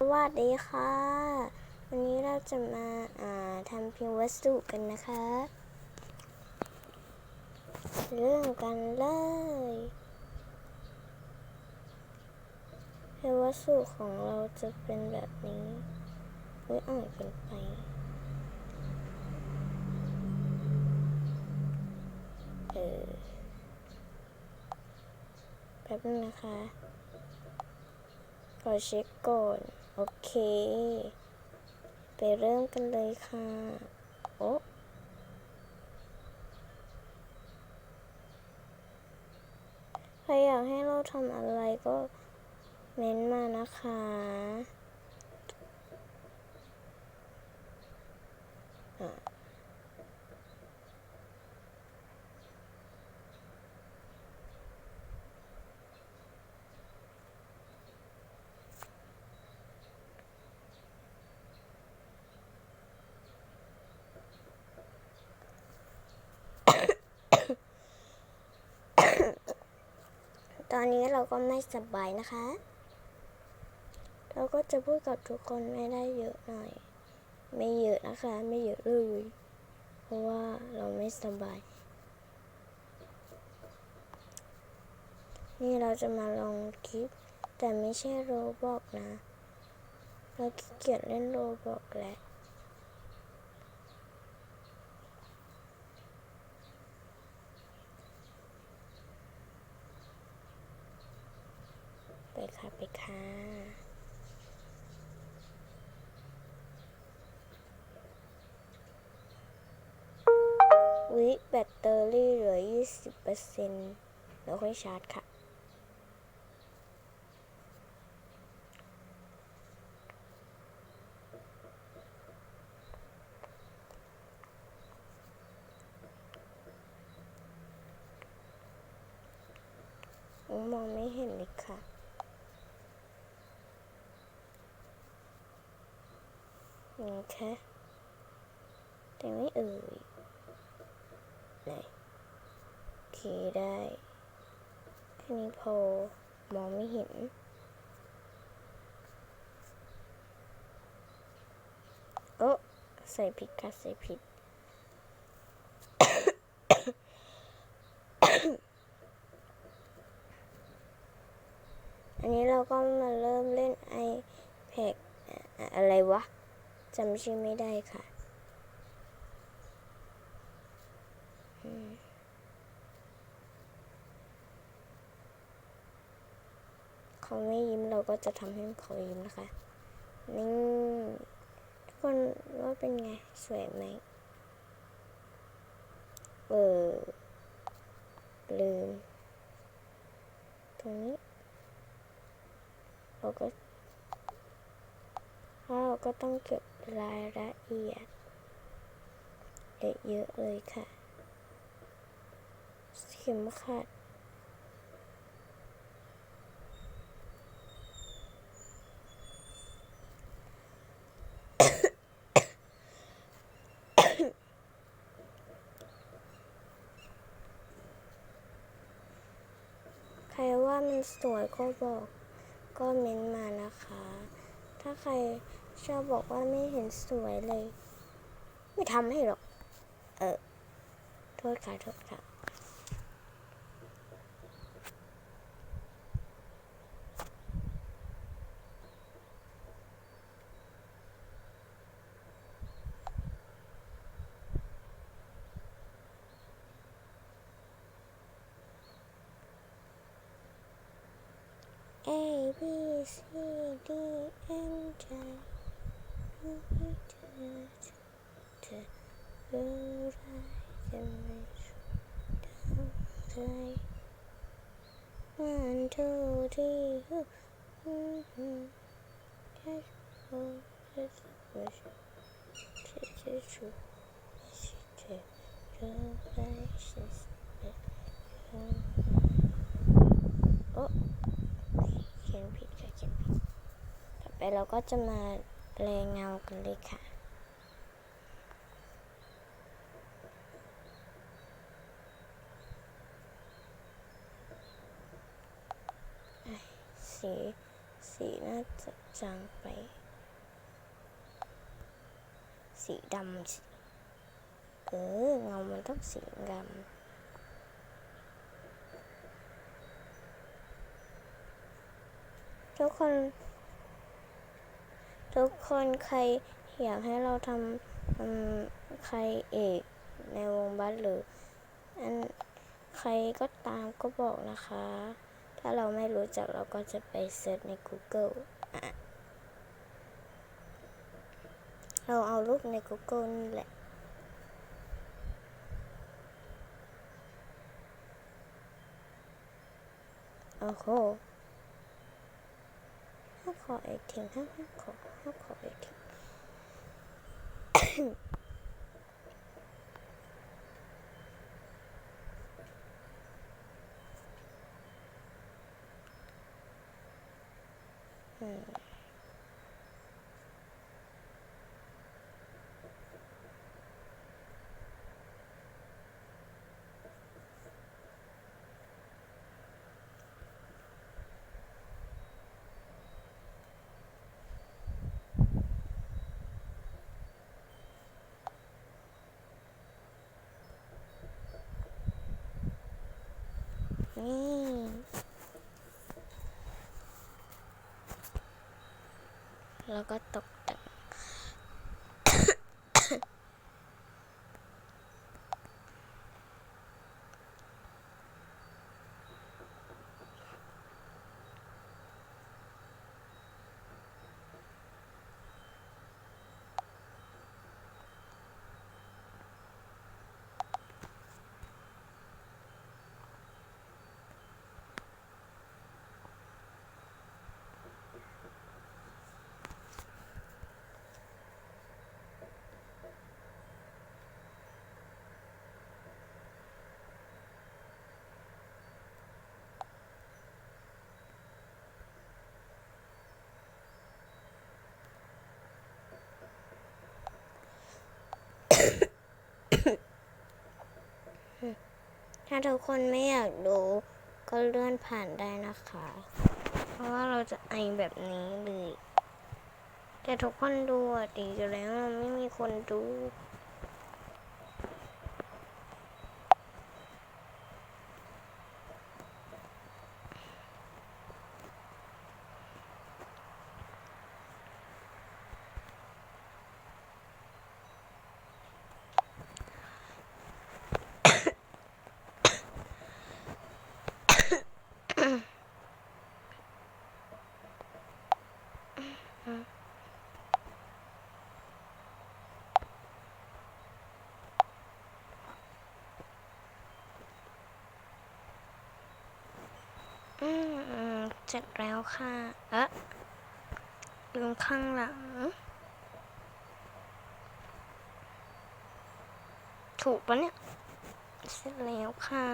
สวัสดีค่ะ วันนี้เราจะมาอ่าทำพิมพ์วัสดุกันนะคะ เรื่องกันเลยพิมพ์วัสดุของเราจะเป็นแบบนี้ไม่อ่านเกินไปเออแป๊บนึงนะคะขอเช็คก่อน โอเค ไปเริ่มกันเลยค่ะ โอ้ใครอยากให้เราทำอะไรก็เม้นมานะคะอะต อนนี้เราก็ไม่สบายนะคะ เราก็จะพูดกับทุกคนไม่ได้เยอะหน่อย ไม่เยอะนะคะ ไม่เยอะเลย เพราะว่าเราไม่สบาย นี่เราจะมาลองคลิป แต่ไม่ใช่โรบอกนะ เราขี้เกียจเล่นโรบอกแหล้ว ไปค่ะ ไปค่ะ วิแบตเตอรี่เหลือ 20%แล้วค่อยชาร์จค่ะ มองไม่เห็นเลยค่ะนี่ค่ะแต่ไม่เอ่ย ไหนโอเคได้แค่นี้พอมองไม่เห็น โอ้ใส่ผิดค่ะใส่ผิดอันนี้เราก็มาเริ่มเล่น iPad อะอะไรวะจำชื่อไม่ได้ค่ะ เขาไม่ยิ้มเราก็จะทำให้เขายิ้มนะคะ นี่ทุกคนว่าเป็นไง สวยไหมเออลืม ตรงนี้ เราก็เราก็ต้องเก็บรายละเอียดเยอะๆเลยค่ะ เข็มขัด ใครว่า มันสวยก็บอกก็เม้นมานะคะ ถ้าใครชอบบอกว่าไม่เห็นสวยเลย ไม่ทำให้หรอก เออ โทษค่ะโทษค่ะ A B C D N J รู้เธอเธอรู้ได้จะไม่ทำใจวันทูที่ฮึฮึฮึแค่โอ้แค่ไม่ใช่แค่แค่ชูเธอรู้ได้ฉันโอ้ เขียนผิดค่ะเขียนผิด ต่อ ไปเราก็จะมาแปลงเงากันเลยค่ะ สี สีน่าจะจางไป สีดำสิเออเงามันต้องสีดำทุกคน ทุกคนใครอยากให้เราทำใครเอกในวงบัสหรืออันใครก็ตามก็บอกนะคะ ถ้าเราไม่รู้จักเราก็จะไปเซิร์ชใน Google เราเอารูปใน Google นี่แหละโอ้โห ขอเอกทิ้งห้าห้าขอห้าขอเอกทิ้ง นี่แล้วก็ตก ถ้าทุกคนไม่อยากดูก็เลื่อนผ่านได้นะคะ เพราะว่าเราจะไอแบบนี้เลย แต่ทุกคนดูดีอยู่แล้วไม่มีคนดู อืมเสร็จแล้วค่ะ เอ๊ะลืมข้างหลัง ถูกปะเนี่ย เสร็จแล้วค่ะ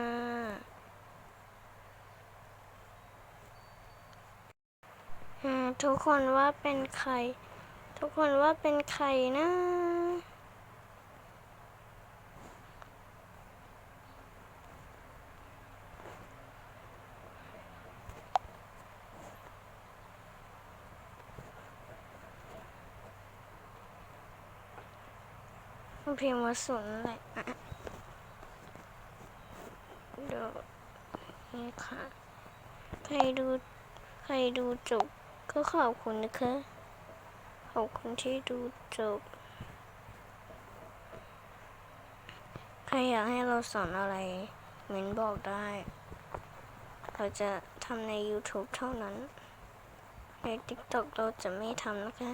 ทุกคนว่าเป็นใคร ทุกคนว่าเป็นใครนะ เพียงว่าศูนย์แหละอะเดี๋ยวนี่ค่ะ ใครดู ใครดูจบ ก็ขอบคุณนะคะ ขอบคุณที่ดูจบ ใครอยากให้เราสอนอะไรเม้นบอกได้ เราจะทำใน YouTube เท่านั้น ใน TikTok เราจะไม่ทำนะคะ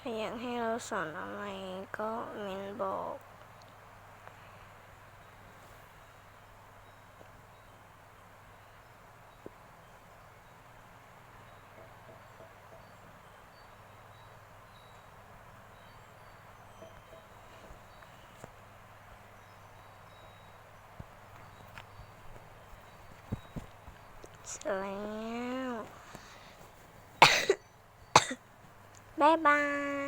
ใครอยากให้เราสอนอะไรก็เมนบอกเสร็จแล้วย บาย